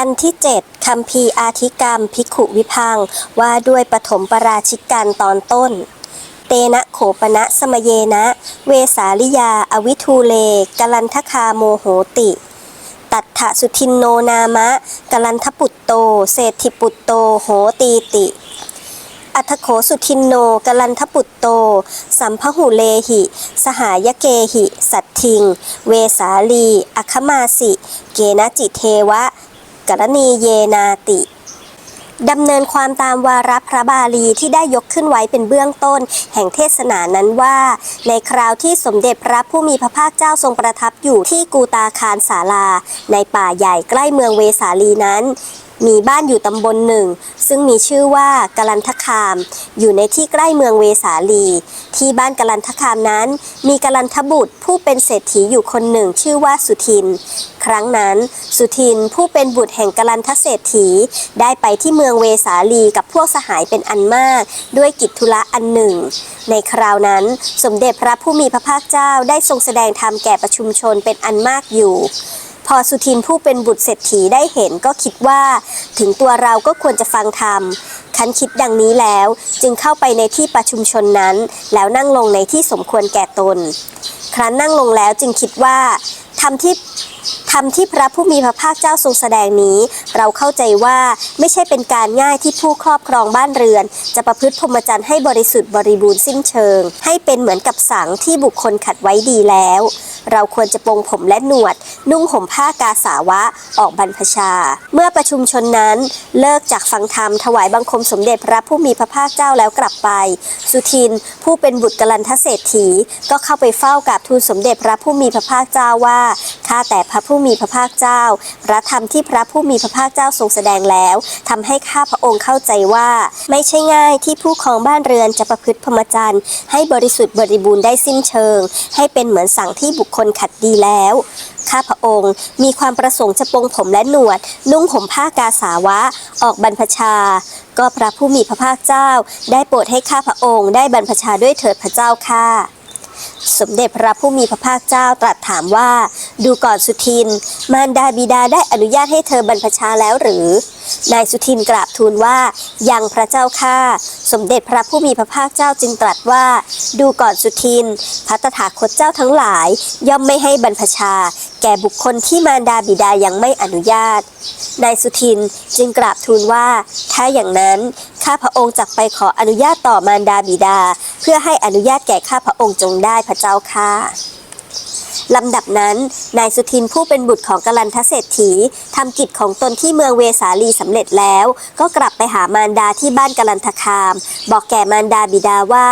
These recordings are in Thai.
กันที่ 7คำพีอาธิกรรมภิขุวิพังว่าด้วยปฐมปราชิกกันตอนต้น เตนะโขปณะสมเยนะ เวสาลิยา อวิทูเลกลันทคาโมโหติ ตัตถสุทินโนนามะกลันทปุตโต เศรษฐิปุตโตโหตีติอัทโขสุทินโนกลันทปุตโต สัมพหุเลหิ สหายเกหิ สัตทิง เวสาลี อคมาสิ เกณจิเทวะ กรณีเยนาติดำเนินความตามวาระพระบาลีที่ได้ยกขึ้นไว้เป็นเบื้องต้น แห่งเทศนานั้นว่า ในคราวที่สมเด็จพระผู้มีพระภาคเจ้าทรงประทับอยู่ที่กูตาคารสาลา ในป่าใหญ่ใกล้เมืองเวสาลีนั้น มีบ้านอยู่ตำบลหนึ่ง ซึ่งมีชื่อว่ากลันทคาม อยู่ในที่ใกล้เมืองเวสาลี ที่บ้านกลันทคามนั้น มีกลันทบุตรผู้เป็นเศรษฐีอยู่คนหนึ่งชื่อว่าสุทิน ครั้งนั้น สุทินผู้เป็นบุตรแห่งกลันทเศรษฐี ได้ไปที่เมืองเวสาลีกับพวกสหายเป็นอันมาก ด้วยกิจธุระอันหนึ่ง ในคราวนั้น สมเด็จพระผู้มีพระภาคเจ้าได้ทรงแสดงธรรมแก่ประชุมชนเป็นอันมากอยู่ พอสุทินผู้เป็นบุตรเศรษฐีได้เห็นก็คิดว่าถึงตัวเราก็ควรจะฟังธรรมคันคิดดังนี้แล้ว จึงเข้าไปในที่ประชุมชนนั้น แล้วนั่งลงในที่สมควรแก่ตน ครั้นนั่งลงแล้วจึงคิดว่าธรรมที่ ธรรมที่พระผู้มีพระภาคเจ้าทรงแสดงนี้ เราเข้าใจว่าไม่ใช่เป็นการง่ายที่ผู้ครอบครองบ้านเรือน จะประพฤติพรหมจรรย์ให้บริสุทธิ์บริบูรณ์สิ้นเชิง ให้เป็นเหมือนกับสังที่บุคคลขัดไว้ดีแล้ว เราควรจะปรงผมและหนวด นุ่งห่มผ้ากาสาวะออกบรรพชา เมื่อประชุมชนนั้นเลิกจากฟังธรรมถวายบังคมสมเด็จพระผู้มีพระภาคเจ้าแล้วกลับไป สุทินผู้เป็นบุตรกลันทเศรษฐี ก็เข้าไปเฝ้ากับทูลสมเด็จพระผู้มีพระภาคเจ้าว่าข้าแต่พระผู้มีีพระภาคเจ้า พระธรรมที่พระผู้มีพระภาคเจ้าทรงแสดงแล้วทำให้ข้าพระองค์เข้าใจว่า ไม่ใช่ง่ายที่ผู้ครองบ้านเรือนจะประพฤติพรหมจรรย์ให้บริสุทธิ์บริบูรณ์ได้สิ้นเชิง ให้เป็นเหมือนสั่งที่บุคคลขัดดีแล้วข้าพระองค์มีความประสงค์จะปรงผมและหนวด นุ่งห่มผ้ากาสาวะ ออกบรรพชา ก็พระผู้มีพระภาคเจ้า ได้โปรดให้ข้าพระองค์ได้บรรพชาด้วยเถิดพระเจ้าค่ะสมเด็จพระผู้มีพระภาคเจ้าตรัสถามว่า ดูก่อนสุทิน มารดาบิดาได้อนุญาตให้เธอบรรพชาแล้วหรือ นายสุทินกราบทูลว่า ยังพระเจ้าค่ะสมเด็จพระผู้มีพระภาคเจ้าจึงตรัสว่า ดูก่อนสุทินพระตถาคตเจ้าทั้งหลาย ย่อมไม่ให้บรรพชา แก่บุคคลที่มารดาบิดายังไม่อนุญาต นายสุทินจึงกราบทูลว่า ถ้าอย่างนั้นข้าพระองค์จักไปขออนุญาตต่อมารดาบิดา เพื่อให้อนุญาตแก่ข้าพระองค์จงได้พระเจ้าค่ะลำดับนั้น นายสุทินผู้เป็นบุตรของกลันทเศรษฐีทำกิจของตนที่เมืองเวสาลีสำเร็จแล้ว ก็กลับไปหามารดาที่บ้านกลันทคาม บอกแก่มารดาบิดาว่า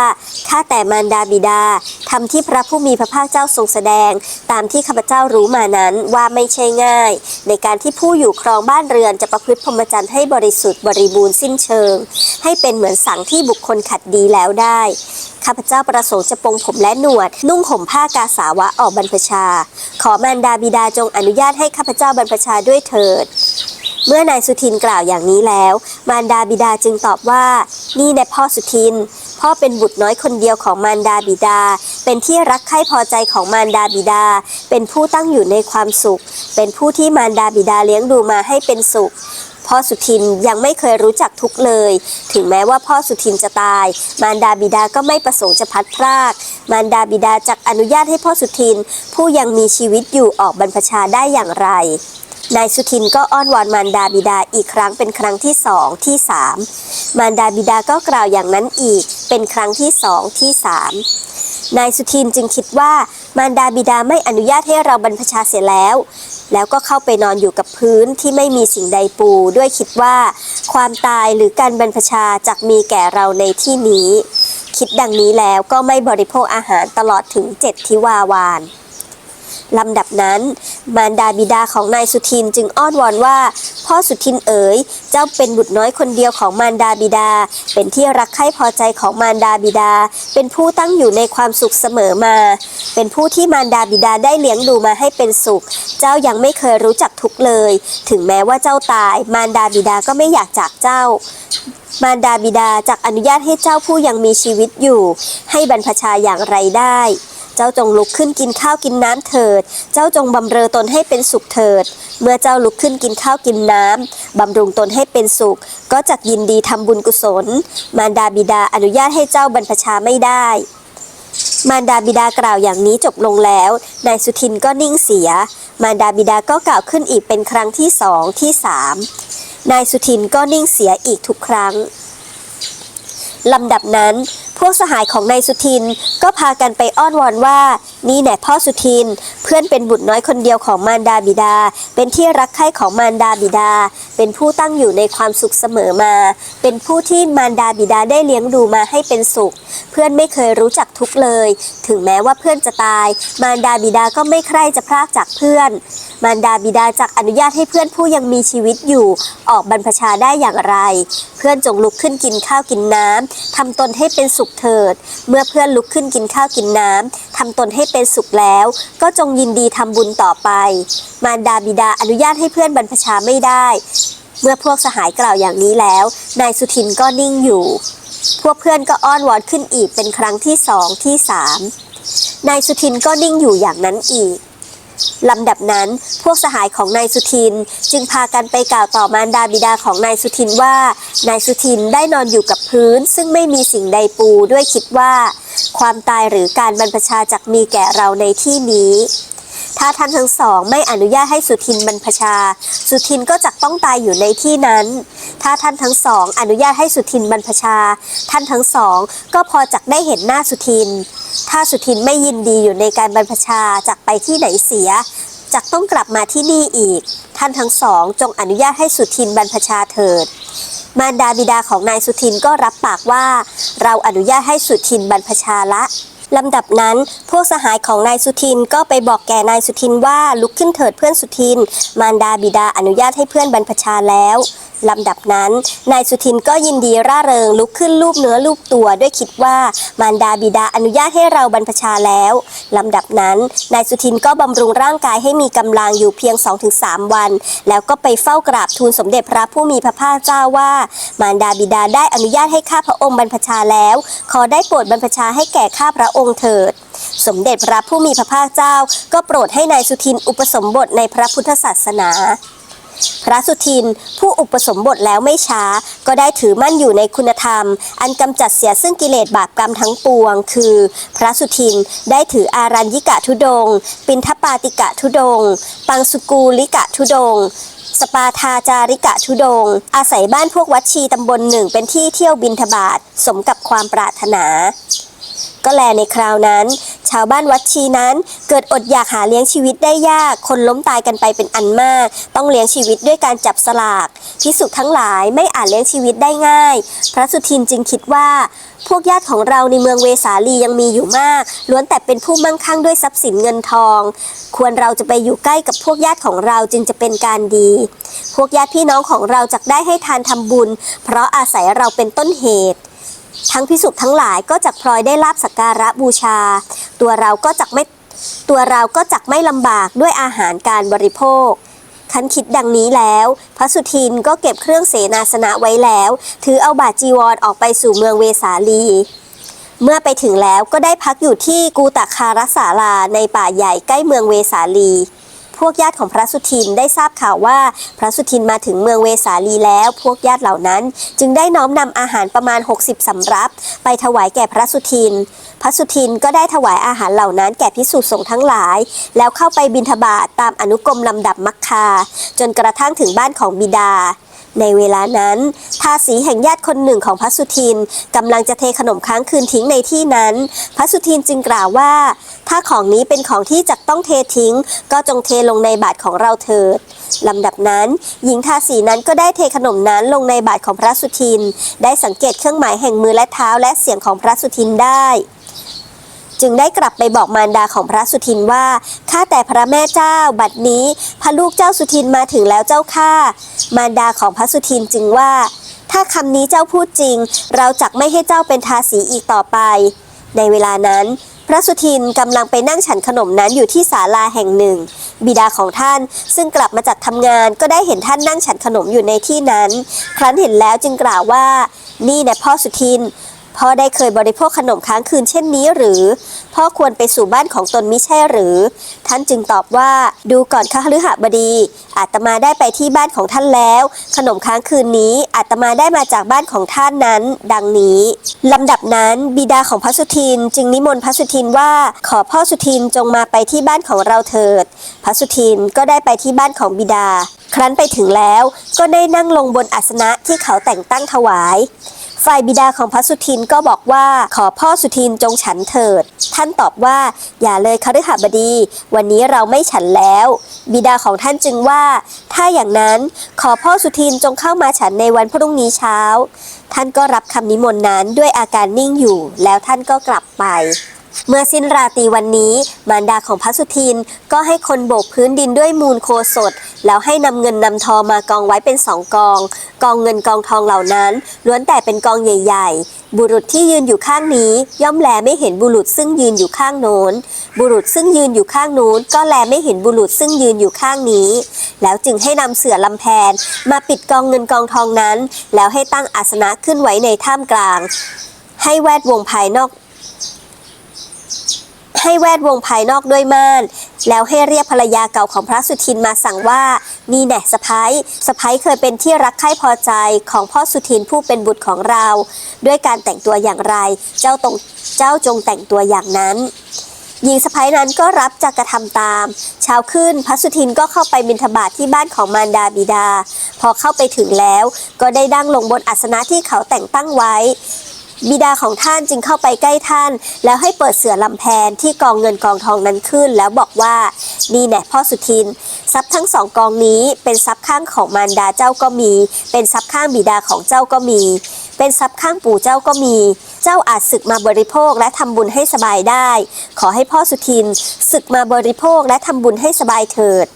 ข้าแต่มารดาบิดาทำที่พระผู้มีพระภาคเจ้าทรงแสดง ตามที่ข้าพเจ้ารู้มานั้นว่าไม่ใช่ง่าย ในการที่ผู้อยู่ครองบ้านเรือนจะประพฤติพรหมจรรย์ให้บริสุทธิ์บริบูรณ์สิ้นเชิง ให้เป็นเหมือนสังที่บุคคลขัดดีแล้วได้ ข้าพเจ้าประสงค์จะปรงผมและหนวด นุ่งห่มผ้ากาสาวะออกบรรพชา ขอมารดาบิดาจงอนุญาตให้ข้าพเจ้าบรรพชาด้วยเถิด เมื่อนายสุทินกล่าวอย่างนี้แล้ว มารดาบิดาจึงตอบว่า นี่แน่พ่อสุทิน พ่อเป็นบุตรน้อยคนเดียวของมารดาบิดา เป็นที่รักใคร่พอใจของมารดาบิดา เป็นผู้ตั้งอยู่ในความสุข เป็นผู้ที่มารดาบิดาเลี้ยงดูมาให้เป็นสุข พ่อสุทินยังไม่เคยรู้จักทุกเลย ถึงแม้ว่าพ่อสุทินจะตาย มารดาบิดาก็ไม่ประสงค์จะพัดพราก มารดาบิดาจักอนุญาตให้พ่อสุทิน ผู้ยังมีชีวิตอยู่ออกบรรพชาได้อย่างไรนายสุทินก็อ้อนวอนมารดาบิดาอีกครั้งเป็นครั้งที่สองที่สามมารดาบิดาก็กล่าวอย่างนั้นอีกเป็นครั้งที่สองที่สามนายสุทินจึงคิดว่า มารดาบิดาไม่อนุญาตให้เราบรรพชาเสียแล้ว แล้วก็เข้าไปนอนอยู่กับพื้นที่ไม่มีสิ่งใดปู ด้วยคิดว่า ความตายหรือการบรรพชาจักมีแก่เราในที่นี้ คิดดังนี้แล้วก็ไม่บริโภคอาหารตลอดถึงเจ็ดทิวาวาน ลำดับนั้น มารดาบิดาของนายสุทินจึงอ้อนวอนว่า พ่อสุทินเอ๋ย เจ้าเป็นบุตรน้อยคนเดียวของมารดาบิดา เป็นที่รักใคร่พอใจของมารดาบิดา เป็นผู้ตั้งอยู่ในความสุขเสมอมา เป็นผู้ที่มารดาบิดาได้เลี้ยงดูมาให้เป็นสุข เจ้ายังไม่เคยรู้จักทุกเลย ถึงแม้ว่าเจ้าตาย มารดาบิดาก็ไม่อยากจากเจ้ามารดาบิดาจักอนุญาตให้เจ้าผู้ยังมีชีวิตอยู่ ให้บรรพชาอย่างไรได้ เจ้าจงลุกขึ้นกินข้าวกินน้ำเถิด เจ้าจงบำเรอตนให้เป็นสุขเถิด เมื่อเจ้าลุกขึ้นกินข้าวกินน้ำบำรุงตนให้เป็นสุข ก็จักยินดีทำบุญกุศล มารดาบิดาอนุญาตให้เจ้าบรรพชาไม่ได้ มารดาบิดากล่าวอย่างนี้จบลงแล้ว นายสุทินก็นิ่งเสีย มารดาบิดาก็กล่าวขึ้นอีกเป็นครั้งที่สองที่สามนายสุทินก็นิ่งเสียอีกทุกครั้ง ลำดับนั้น พวกสหายของนายสุทินก็พากันไปอ้อนวอนว่า นี่แหน่พ่อสุทิน เพื่อนเป็นบุตรน้อยคนเดียวของมารดาบิดา เป็นที่รักใคร่ของมารดาบิดา เป็นผู้ตั้งอยู่ในความสุขเสมอมา เป็นผู้ที่มารดาบิดาได้เลี้ยงดูมาให้เป็นสุข เพื่อนไม่เคยรู้จักทุกเลย ถึงแม้ว่าเพื่อนจะตาย มารดาบิดาก็ไม่ใคร่จะพรากจากเพื่อน มารดาบิดาจักอนุญาตให้เพื่อนผู้ยังมีชีวิตอยู่ ออกบรรพชาได้อย่างไร เพื่อนจงลุกขึ้นกินข้าวกินน้ำทำตนให้เป็นสุขเถิด เมื่อเพื่อนลุกขึ้นกินข้าวกินน้ำทำตนให้เป็นสุขแล้ว ก็จงยินดีทำบุญต่อไป มารดาบิดาอนุญาตให้เพื่อนบรรพชาไม่ได้ เมื่อพวกสหายกล่าวอย่างนี้แล้ว นายสุทินก็นิ่งอยู่ พวกเพื่อนก็อ้อนวอนขึ้นอีกเป็นครั้งที่สองที่สามนายสุทินก็นิ่งอยู่อย่างนั้นอีก ลำดับนั้นพวกสหายของนายสุทิน จึงพากันไปกล่าวต่อมารดาบิดาของนายสุทินว่านายสุทินได้นอนอยู่กับพื้น ซึ่งไม่มีสิ่งใดปูด้วยคิดว่า ความตายหรือการบรรพชาจักมีแก่เราในที่นี้ ถ้าท่านทั้งสองไม่อนุญาตให้สุทินบรรพชา สุทินก็จักต้องตายอยู่ในที่นั้น ถ้าท่านทั้งสอง อนุญาตให้สุทินบรรพชา ท่านทั้งสอง ก็พอจักได้เห็นหน้าสุทิน ถ้าสุทินไม่ยินดีอยู่ในการบรรพชาจักไปที่ไหนเสียจักต้องกลับมาที่นี่อีก ท่านทั้งสอง จงอนุญาตให้สุทินบรรพชาเถิด มารดาบิดาของนายสุทินก็รับปากว่า เราอนุญาตให้สุทินบรรพชาละ ลำดับนั้น พวกสหายของนายสุทินก็ไปบอกแก่นายสุทินว่าลุกขึ้นเถิดเพื่อนสุทิน มารดาบิดาอนุญาตให้เพื่อนบรรพชาแล้ว ลำดับนั้น นายสุทินก็ยินดีร่าเริงลุกขึ้นลูบเนื้อลูบตัวด้วยคิดว่ามารดาบิดาอนุญาตให้เราบรรพชาแล้วลำดับนั้นนายสุทินก็บำรุงร่างกายให้มีกำลังอยู่เพียง 2-3 วัน แล้วก็ไปเฝ้ากราบทูลสมเด็จพระผู้มีพระภาคเจ้าว่า มารดาบิดาได้อนุญาตให้ข้าพระองค์บรรพชาแล้ว ขอได้โปรดบรรพชาให้แก่ข้าพระองค์เถิด สมเด็จพระผู้มีพระภาคเจ้า ก็โปรดให้นายสุทินอุปสมบทในพระพุทธศาสนา พระสุทินผู้อุปสมบทแล้วไม่ช้า ก็ได้ถือมั่นอยู่ในคุณธรรม อันกำจัดเสียซึ่งกิเลสบาปกรรมทั้งปวง คือ พระสุทินได้ถืออารัญญิกะทุดง ปินทปาติกะทุดง ปังสุกูลิกะทุดงสปาทาจาริกะทุดง อาศัยบ้านพวกวัดชีตำบลหนึ่งเป็นที่เที่ยวบินทบาทสมกับความปรารถนา ก็แลในคราวนั้น ชาวบ้านวัดชีนั้น เกิดอดอยากหาเลี้ยงชีวิตได้ยาก คนล้มตายกันไปเป็นอันมาก ต้องเลี้ยงชีวิตด้วยการจับสลากพิสุทั้งหลายไม่อาจเลี้ยงชีวิตได้ง่าย พระสุทินจึงคิดว่า พวกญาติของเราในเมืองเวสาลียังมีอยู่มาก ล้วนแต่เป็นผู้มั่งคั่งด้วยทรัพย์สินเงินทอง ควรเราจะไปอยู่ใกล้กับพวกญาติของเราจึงจะเป็นการดี พวกญาติพี่น้องของเราจะได้ให้ทานทำบุญ เพราะอาศัยเราเป็นต้นเหตุ ทั้งพิสุทั้งหลายก็จักพลอยได้ลาบสักการะบูชา ตัวเราก็จักไม่ตัวเราก็จักไม่ลำบากด้วยอาหารการบริโภคคันคิดดังนี้แล้ว พระสุทินก็เก็บเครื่องเสนาสนะไว้แล้ว ถือเอาบาจีวรออกไปสู่เมืองเวสาลี เมื่อไปถึงแล้วก็ได้พักอยู่ที่กูตะคารสาลาในป่าใหญ่ใกล้เมืองเวสาลี พวกญาติของพระสุทินได้ทราบข่าวว่าพระสุทินมาถึงเมืองเวสาลีแล้ว พวกญาติเหล่านั้น จึงได้น้อมนำอาหารประมาณ 60สำรับ ไปถวายแก่พระสุทิน พระสุทินก็ได้ถวายอาหารเหล่านั้นแก่พิสุสงฆ์ทั้งหลาย แล้วเข้าไปบิณฑบาตตามอนุกรมลำดับมักคา จนกระทั่งถึงบ้านของบิดา ในเวลานั้นทาสีแห่งญาติคนหนึ่งของพระสุทินกำลังจะเทขนมค้างคืนทิ้งในที่นั้น พระสุทินจึงกล่าวว่า ถ้าของนี้เป็นของที่จักต้องเททิ้ง ก็จงเทลงในบาตรของเราเถิดลำดับนั้น หญิงทาสีนั้นก็ได้เทขนมนั้นลงในบาตรของพระสุทิน ได้สังเกตเครื่องหมายแห่งมือและเท้าและเสียงของพระสุทินได้ จึงได้กลับไปบอกมารดาของพระสุทินว่า ข้าแต่พระแม่เจ้า บัดนี้พระลูกเจ้าสุทินมาถึงแล้วเจ้าข้า มารดาของพระสุทินจึงว่า ถ้าคำนี้เจ้าพูดจริง เราจักไม่ให้เจ้าเป็นทาสีอีกต่อไป ในเวลานั้นพระสุทินกำลังไปนั่งฉันขนมนั้นอยู่ที่ศาลาแห่งหนึ่ง บิดาของท่านซึ่งกลับมาจากทำงานก็ได้เห็นท่านนั่งฉันขนมอยู่ในที่นั้น ครั้นเห็นแล้วจึงกล่าวว่า นี่น่พ่อสุทิน พ่อได้เคยบริโภคขนมค้างคืนเช่นนี้หรือ พ่อควรไปสู่บ้านของตนมิใช่หรือ ท่านจึงตอบว่าดูก่อนข้าฤหบดีอาตมาได้ไปที่บ้านของท่านแล้ว ขนมค้างคืนนี้อาตมาได้มาจากบ้านของท่านนั้น ดังนี้ลำดับนั้นบิดาของพระสุทินจึงนิมนต์พระสุทินว่าขอพ่อสุทินจงมาไปที่บ้านของเราเถิด พระสุทินก็ได้ไปที่บ้านของบิดา ครั้นไปถึงแล้วก็ได้นั่งลงบนอาสนะที่เขาแต่งตั้งถวาย ฝ่ายบิดาของพระสุทินก็บอกว่าขอพ่อสุทินจงฉันเถิด ท่านตอบว่าอย่าเลยคฤหบดี วันนี้เราไม่ฉันแล้ว บิดาของท่านจึงว่า ถ้าอย่างนั้นขอพ่อสุทินจงเข้ามาฉันในวันพรุ่งนี้เช้า ท่านก็รับคำนิมนต์นั้นด้วยอาการนิ่งอยู่ แล้วท่านก็กลับไป เมื่อสิ้นราตรีวันนี้ มารดาของพระสุทินก็ให้คนโบกพื้นดินด้วยมูลโคสด แล้วให้นำเงินนำทองมากองไว้เป็นสองกอง กองเงินกองทองเหล่านั้น ล้วนแต่เป็นกองใหญ่ ๆ บุรุษที่ยืนอยู่ข้างนี้ ย่อมแลไม่เห็นบุรุษซึ่งยืนอยู่ข้างโน้น บุรุษซึ่งยืนอยู่ข้างโน้น ก็แลไม่เห็นบุรุษซึ่งยืนอยู่ข้างนี้ แล้วจึงให้นำเสือลำแพน มาปิดกองเงินกองทองนั้น แล้วให้ตั้งอาสนะขึ้นไว้ในท่ามกลาง ให้แวดวงภายนอก ให้แวดวงภายนอกด้วยม่าน แล้วให้เรียกภรรยาเก่าของพระสุทินมาสั่งว่า นี่แน่สะพ้ายสะพ้ายเคยเป็นที่รักใคร่พอใจของพ่อสุทินผู้เป็นบุตรของเรา ด้วยการแต่งตัวอย่างไร เจ้าตรงเจ้าจงแต่งตัวอย่างนั้นหญิงสะพ้ายนั้นก็รับจะกระทำตาม เช้าขึ้นพระสุทินก็เข้าไปบิณฑบาตที่บ้านของมารดาบิดา พอเข้าไปถึงแล้ว ก็ได้ดั้งลงบนอาสนะที่เขาแต่งตั้งไว้ บิดาของท่านจึงเข้าไปใกล้ท่าน แล้วให้เปิดเสือลำแพนที่กองเงินกองทองนั้นขึ้น แล้วบอกว่านี่แน่พ่อสุทิน ทรัพย์ทั้งสองกองนี้เป็นทรัพย์ข้างของมารดาเจ้าก็มี เป็นทรัพย์ข้างบิดาของเจ้าก็มี เป็นทรัพย์ข้างปู่เจ้าก็มี เจ้าอาจศึกมาบริโภคและทำบุญให้สบายได้ ขอให้พ่อสุทินศึกมาบริโภคและทำบุญให้สบายเถิด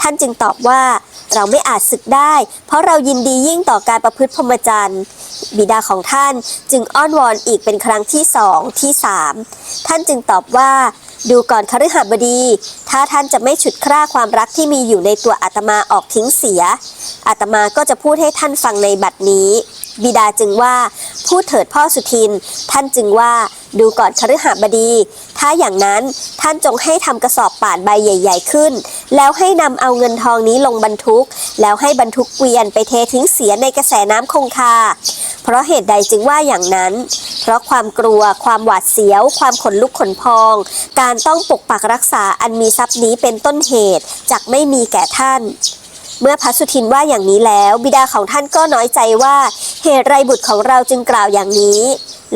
ท่านจึงตอบว่าเราไม่อาจศึกได้ เพราะเรายินดียิ่งต่อการประพฤติพรหมจรรย์ บิดาของท่านจึงอ้อนวอนอีกเป็นครั้งที่สองที่สามท่านจึงตอบว่า ดูก่อนคฤหบดี ถ้าท่านจะไม่ฉุดคร่าความรักที่มีอยู่ในตัวอาตมาออกทิ้งเสียอาตมาก็จะพูดให้ท่านฟังในบัดนี้ บิดาจึงว่า พูดเถิดพ่อสุทิน ท่านจึงว่า ดูก่อนคฤหบดี ถ้าอย่างนั้นท่านจงให้ทำกระสอบป่านใบใหญ่ ๆ ขึ้น แล้วให้นำเอาเงินทองนี้ลงบรรทุก แล้วให้บรรทุกเกวียนไปเททิ้งเสียในกระแสน้ำคงคา เพราะเหตุใดจึงว่าอย่างนั้น เพราะความกลัว ความหวาดเสียว ความขนลุกขนพอง การต้องปกปักรักษาอันมีทรัพย์นี้เป็นต้นเหตุ จักไม่มีแก่ท่าน เมื่อพระสุทินว่าอย่างนี้แล้ว บิดาของท่านก็น้อยใจว่าเหตุไรบุตรของเราจึงกล่าวอย่างนี้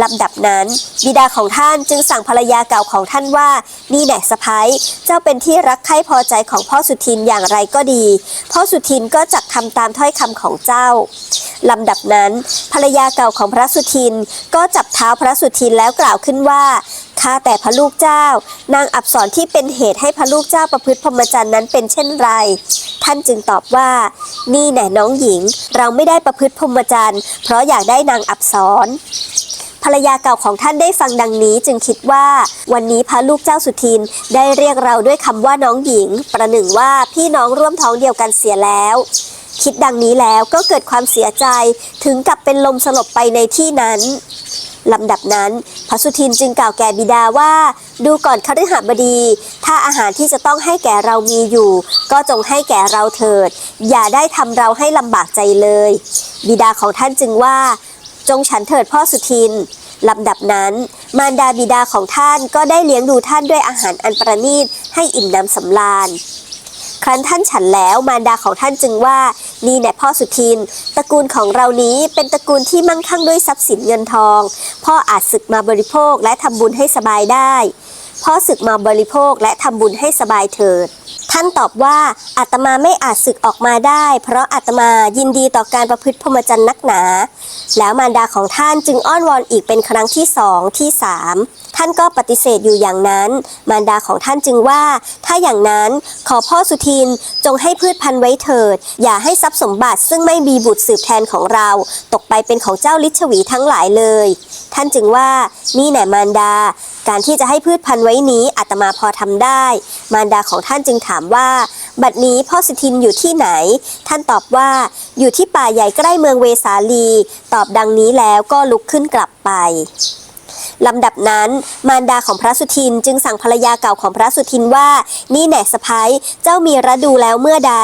ลำดับนั้น บิดาของท่านจึงสั่งภรรยาเก่าของท่านว่า นี่แหละสะพ้ายเจ้าเป็นที่รักใคร่พอใจของพ่อสุทินอย่างไรก็ดี พ่อสุทินก็จักทำตามถ้อยคำของเจ้าลำดับนั้น ภรรยาเก่าของพระสุทินก็จับเท้าพระสุทินแล้วกล่าวขึ้นว่า ข้าแต่พระลูกเจ้า นางอับสรที่เป็นเหตุให้พระลูกเจ้าประพฤติพรหมจรรย์นั้นเป็นเช่นไร ท่านจึงตอบว่า นี่แน่น้องหญิง เราไม่ได้ประพฤติพรหมจรรย์ เพราะอยากได้นางอับสรภรรยาเก่าของท่านได้ฟังดังนี้จึงคิดว่า วันนี้พระลูกเจ้าสุทินได้เรียกเราด้วยคำว่าน้องหญิง ประหนึ่งว่าพี่น้องร่วมท้องเดียวกันเสียแล้ว คิดดังนี้แล้วก็เกิดความเสียใจถึงกับเป็นลมสลบไปในที่นั้น ลำดับนั้น พระสุทินจึงกล่าวแก่บิดาว่า ดูก่อนคฤหบดี ถ้าอาหารที่จะต้องให้แก่เรามีอยู่ ก็จงให้แก่เราเถิด อย่าได้ทำเราให้ลำบากใจเลย บิดาของท่านจึงว่า จงฉันเถิดพ่อสุทินลำดับนั้น มารดาบิดาของท่านก็ได้เลี้ยงดูท่านด้วยอาหารอันประณีตให้อิ่มน้ำสำราญครั้นท่านฉันแล้วมารดาของท่านจึงว่า นี่แน่พ่อสุทิน ตระกูลของเรานี้เป็นตระกูลที่มั่งคั่งด้วยทรัพย์สินเงินทอง พ่ออาจศึกมาบริโภคและทำบุญให้สบายได้ พ่อศึกมาบริโภคและทำบุญให้สบายเถิด ท่านตอบว่าอาตมาไม่อาจศึกออกมาได้ เพราะอาตมายินดีต่อการประพฤติพรหมจรรย์นักหนา แล้วมารดาของท่านจึงอ้อนวอนอีกเป็นครั้งที่สองที่สามท่านก็ปฏิเสธอยู่อย่างนั้น มารดาของท่านจึงว่า ถ้าอย่างนั้นขอพ่อสุทินจงให้พืชพันธุ์ไว้เถิด อย่าให้ทรัพย์สมบัติซึ่งไม่มีบุตรสืบแทนของเรา ตกไปเป็นของเจ้าลิชวีทั้งหลายเลย ท่านจึงว่านี่แหนมารดา การที่จะให้พืชพันธุ์ไว้นี้อาตมาพอทำได้ มารดาของท่านจึงถามว่า บัดนี้พ่อสิทินอยู่ที่ไหน ท่านตอบว่าอยู่ที่ป่าใหญ่ใกล้เมืองเวสาลี ตอบดังนี้แล้วก็ลุกขึ้นกลับไป ลำดับนั้น มารดาของพระสุทินจึงสั่งภรรยาเก่าของพระสุทินว่า นี่แหนสะพ้ยเจ้ามีระดูแล้วเมื่อใด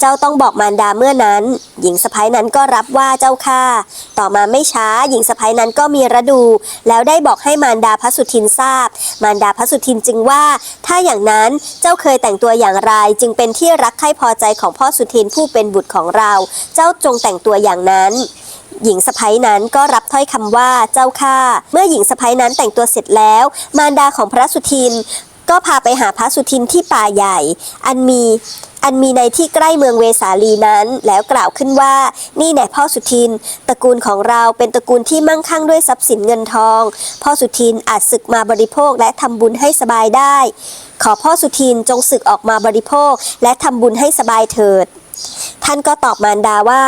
เจ้าต้องบอกมารดาเมื่อนั้น หญิงสะพ้ยนั้นก็รับว่าเจ้าค่ะต่อมาไม่ช้า หญิงสะพ้ยนั้นก็มีระดู แล้วได้บอกให้มารดาพระสุทินทราบ มารดาพระสุทินจึงว่า ถ้าอย่างนั้นเจ้าเคยแต่งตัวอย่างไร จึงเป็นที่รักใคร่พอใจของพ่อสุทินผู้เป็นบุตรของเรา เจ้าจงแต่งตัวอย่างนั้น หญิงสะพ้ยนั้นก็รับถ้อยคำว่าเจ้าค่ะเมื่อหญิงสะพ้ยนั้นแต่งตัวเสร็จแล้ว มารดาของพระสุทิน ก็พาไปหาพระสุทินที่ป่าใหญ่ อันมีอันมีในที่ใกล้เมืองเวสาลีนั้น แล้วกล่าวขึ้นว่า นี่แน่พ่อสุทิน ตระกูลของเราเป็นตระกูลที่มั่งคั่งด้วยทรัพย์สินเงินทอง พ่อสุทินอาจศึกมาบริโภคและทำบุญให้สบายได้ ขอพ่อสุทินจงศึกออกมาบริโภคและทำบุญให้สบายเถิด ท่านก็ตอบมารดาว่า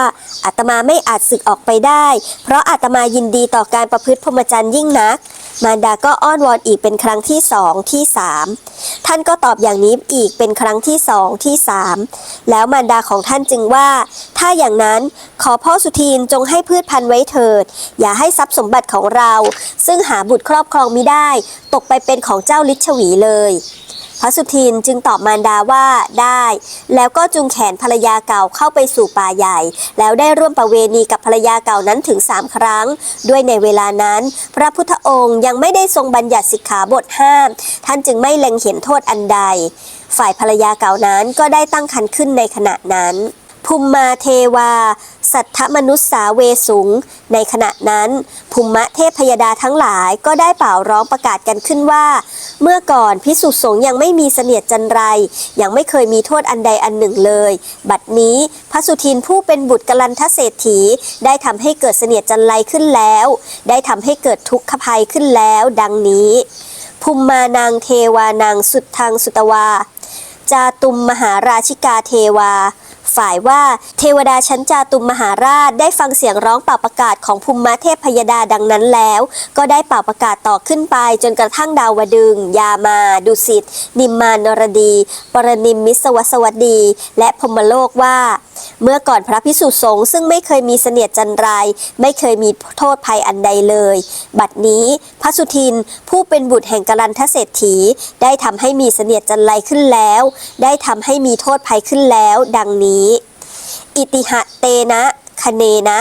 อาตมาไม่อาจสึกออกไปได้ เพราะอาตมายินดีต่อการประพฤติพรหมจรรย์ยิ่งนัก มารดาก็อ้อนวอนอีกเป็นครั้งที่สองที่สามท่านก็ตอบอย่างนี้อีกเป็นครั้งที่สองที่สามแล้วมารดาของท่านจึงว่า ถ้าอย่างนั้นขอพ่อสุทินจงให้พืชพันธุ์ไว้เถิด อย่าให้ทรัพย์สมบัติของเรา ซึ่งหาบุตรครอบครองมิได้ ตกไปเป็นของเจ้าลิชวีเลย พระสุทินจึงตอบมารดาว่าได้ แล้วก็จูงแขนภรรยาเก่าเข้าไปสู่ป่าใหญ่ แล้วได้ร่วมประเวณีกับภรรยาเก่านั้นถึงสามครั้ง ด้วยในเวลานั้น พระพุทธองค์ยังไม่ได้ทรงบัญญัติสิกขาบทห้าม ท่านจึงไม่เล็งเห็นโทษอันใด ฝ่ายภรรยาเก่านั้นก็ได้ตั้งครรภ์ขึ้นในขณะนั้น ภูมิมาเทวา สัทธมนุษสาเวสุง ในขณะนั้น ภูมิมะเทพพยดาทั้งหลายก็ได้เป่าร้องประกาศกันขึ้นว่า เมื่อก่อนพิสุสงยังไม่มีเสนียดจันไร ยังไม่เคยมีโทษอันใดอันหนึ่งเลย บัดนี้พระสุทินผู้เป็นบุตรกลันทเศรษฐี ได้ทำให้เกิดเสนียดจันไรขึ้นแล้ว ได้ทำให้เกิดทุกขภัยขึ้นแล้ว ดังนี้ภูมิมานางเทวานางสุดทางสุตวาจาตุมมหาราชิกาเทวา ฝ่ายว่า เทวดาชั้นจาตุมมหาราชได้ฟังเสียงร้องเป่าประกาศของภูมิมาเทพพยดาดังนั้นแล้ว ก็ได้เป่าประกาศต่อขึ้นไป จนกระทั่งดาวดึง ยามา ดุสิต นิมมานรดี ปรนิมมิสวสวัสดี และพมโลกว่า เมื่อก่อนพระพิสุสงฆ์ซึ่งไม่เคยมีเสนียดจันไรไม่เคยมีโทษภัยอันใดเลย บัดนี้พระสุทินผู้เป็นบุตรแห่งกรันทเศรษฐี ได้ทำให้มีเสนียดจันไรขึ้นแล้ว ได้ทำให้มีโทษภัยขึ้นแล้ว ดังนี้ อิติหะเตนะคเนนะ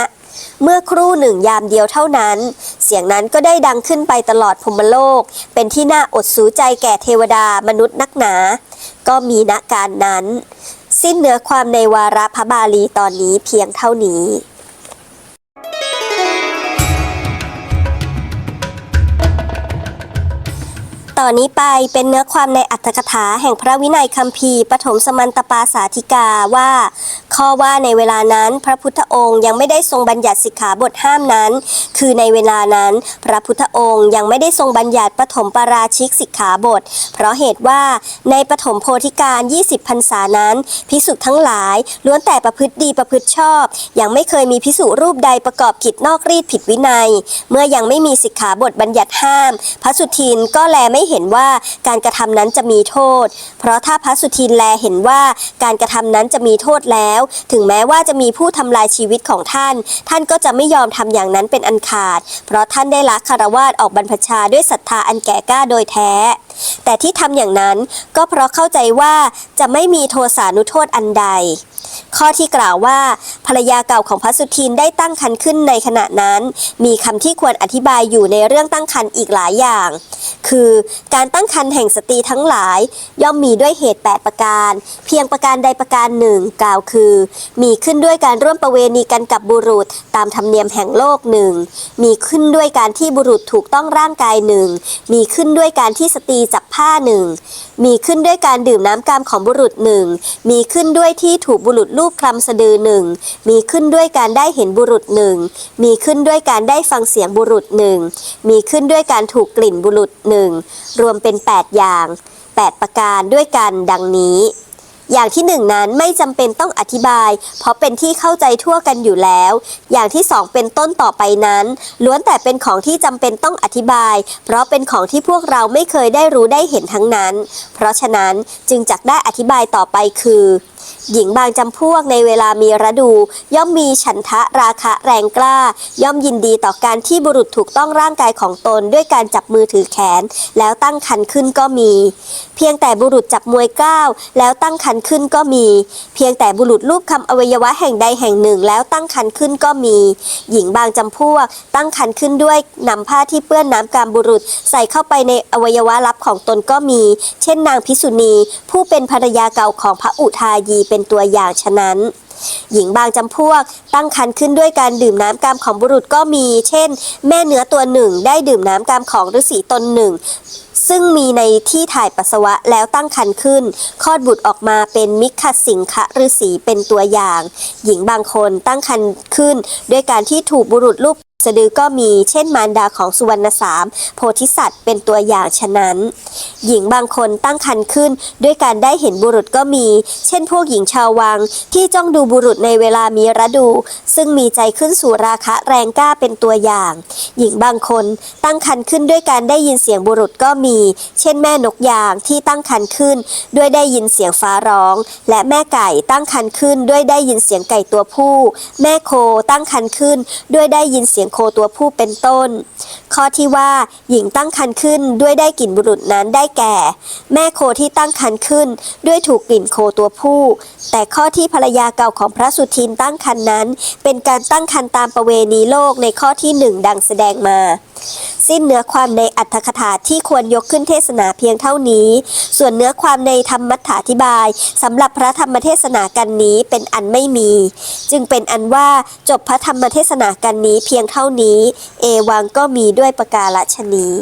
เมื่อครู่หนึ่งยามเดียวเท่านั้น เสียงนั้นก็ได้ดังขึ้นไปตลอดพมโลก เป็นที่น่าอดสูใจแก่เทวดามนุษย์นักหนา ก็มีณการนั้น สิ้นเนื้อความในวาระพระบาลีตอนนี้เพียงเท่านี้ ต่อนนี้ไปเป็นเนื้อความในอัตถกถาแห่งพระวินัยคัมภีร์ปฐมสมันตปาสาธิกาว่า ข้อว่าในเวลานั้น พระพุทธองค์ยังไม่ได้ทรงบัญญัติสิกขาบทห้ามนั้น คือในเวลานั้น พระพุทธองค์ยังไม่ได้ทรงบัญญัติปฐมปาราชิกสิกขาบท เพราะเหตุว่าในปฐมโพธิการ 20พรรษานั้น พิสุทั้งหลายล้วนแต่ประพฤติดีประพฤติชอบ ยังไม่เคยมีพิสุรูปใดประกอบกิจนอกรีดผิดวินัย เมื่อยังไม่มีสิกขาบทบัญญัติห้าม พระสุทินก็แลไม่เห็นว่าการกระทำนั้นจะมีโทษ เพราะถ้าพระสุทินแลเห็นว่าการกระทำนั้นจะมีโทษแล้ว ถึงแม้ว่าจะมีผู้ทำลายชีวิตของท่าน ท่านก็จะไม่ยอมทำอย่างนั้นเป็นอันขาด เพราะท่านได้ละคารวาสออกบรรพชาด้วยศรัทธาอันแก่กล้าโดยแท้ แต่ที่ทำอย่างนั้นก็เพราะเข้าใจว่าจะไม่มีโทสานุโทษอันใด ข้อที่กล่าวว่า ภรรยาเก่าของพระสุทินได้ตั้งครรภ์ขึ้นในขณะนั้น มีคำที่ควรอธิบายอยู่ในเรื่องตั้งครรภ์อีกหลายอย่าง คือการตั้งครรภ์แห่งสตรีทั้งหลาย ย่อมมีด้วยเหตุ 8 ประการ เพียงประการใดประการหนึ่ง กล่าวคือ มีขึ้นด้วยการร่วมประเวณีกันกับบุรุษ ตามธรรมเนียมแห่งโลกหนึ่งมีขึ้นด้วยการที่บุรุษถูกต้องร่างกายหนึ่งมีขึ้นด้วยการที่สตรีจับผ้าหนึ่ง มีขึ้นด้วยการดื่มน้ำกามของบุรุษหนึ่ง มีขึ้นด้วยที่ถูกบุรุษลูบคลำสะดือหนึ่ง มีขึ้นด้วยการได้เห็นบุรุษหนึ่ง มีขึ้นด้วยการได้ฟังเสียงบุรุษหนึ่ง มีขึ้นด้วยการถูกกลิ่นบุรุษหนึ่ง รวมเป็น 8 อย่าง 8 ประการด้วยกันดังนี้ อย่างที่หนึ่งนั้นไม่จำเป็นต้องอธิบาย เพราะเป็นที่เข้าใจทั่วกันอยู่แล้ว อย่างที่สองเป็นต้นต่อไปนั้น ล้วนแต่เป็นของที่จำเป็นต้องอธิบาย เพราะเป็นของที่พวกเราไม่เคยได้รู้ได้เห็นทั้งนั้น เพราะฉะนั้นจึงจักได้อธิบายต่อไปคือ หญิงบางจำพวกในเวลามีฤดู ย่อมมีฉันทะราคะแรงกล้า ย่อมยินดีต่อการที่บุรุษถูกต้องร่างกายของตนด้วยการจับมือถือแขน แล้วตั้งคันขึ้นก็มี พียงแต่บุรุษจับมวยก้าวแล้วตั้งคันขึ้นก็มี เพียงแต่บุรุษรูปคำอวัยวะแห่งใดแห่งหนึ่งแล้วตั้งคันขึ้นก็มี หญิงบางจำพวก ตั้งคันขึ้นด้วยนำผ้าที่เปื้อนน้ำกามบุรุษใส่เข้าไปในอวัยวะลับของตนก็มี เช่นนางพิสุณี ผู้เป็นภรรยาเก่าของพระอุทายีเป็นตัวอย่างฉะนั้น หญิงบางจำพวกตั้งครรภ์ขึ้นด้วยการดื่มน้ำกามของบุรุษก็มี เช่น แม่เนื้อตัวหนึ่งได้ดื่มน้ำกามของฤาษีตนหนึ่งซึ่งมีในที่ถ่ายปัสสาวะแล้วตั้งครรภ์ขึ้น คลอดบุตรออกมาเป็นมิคสิงคะฤาษีเป็นตัวอย่าง หญิงบางคนตั้งครรภ์ขึ้น ด้วยการที่ถูกบุรุษลูก สะดือก็มีเช่นมารดาของสุวรรณสาม โพธิสัตว์เป็นตัวอย่างฉะนั้น หญิงบางคนตั้งครรภ์ขึ้น ด้วยการได้เห็นบุรุษก็มี เช่นพวกหญิงชาววัง ที่จ้องดูบุรุษในเวลามีฤดู ซึ่งมีใจขึ้นสู่ราคะแรงกล้าเป็นตัวอย่าง หญิงบางคนตั้งครรภ์ขึ้นด้วยการได้ยินเสียงบุรุษก็มี เช่นแม่นกยางที่ตั้งครรภ์ขึ้น ด้วยได้ยินเสียงฟ้าร้อง และแม่ไก่ตั้งครรภ์ขึ้น ด้วยได้ยินเสียงไก่ตัวผู้ แม่โคตั้งครรภ์ขึ้น ด้วยได้ยินเสียงโคตัวผู้เป็นต้น ข้อที่ว่าหญิงตั้งครรภ์ขึ้นด้วยได้กลิ่นบุรุษนั้นได้แก่ แม่โคที่ตั้งครรภ์ขึ้นด้วยถูกกลิ่นโคตัวผู้ แต่ข้อที่ภรรยาเก่าของพระสุทินตั้งครรภ์นั้น เป็นการตั้งครรภ์ตามประเวณีโลกในข้อที่หนึ่งดังแสดงมา สิ้นเนื้อความในอัตถกถาที่ควรยกขึ้นเทศนาเพียงเท่านี้ ส่วนเนื้อความในธรรมัฏฐาธิบายสำหรับพระธรรมเทศนากันนี้เป็นอันไม่มี จึงเป็นอันว่าจบพระธรรมเทศนากันนี้เพียงเท่าานี้ เอวังก็มีด้วยประกาศฉนี้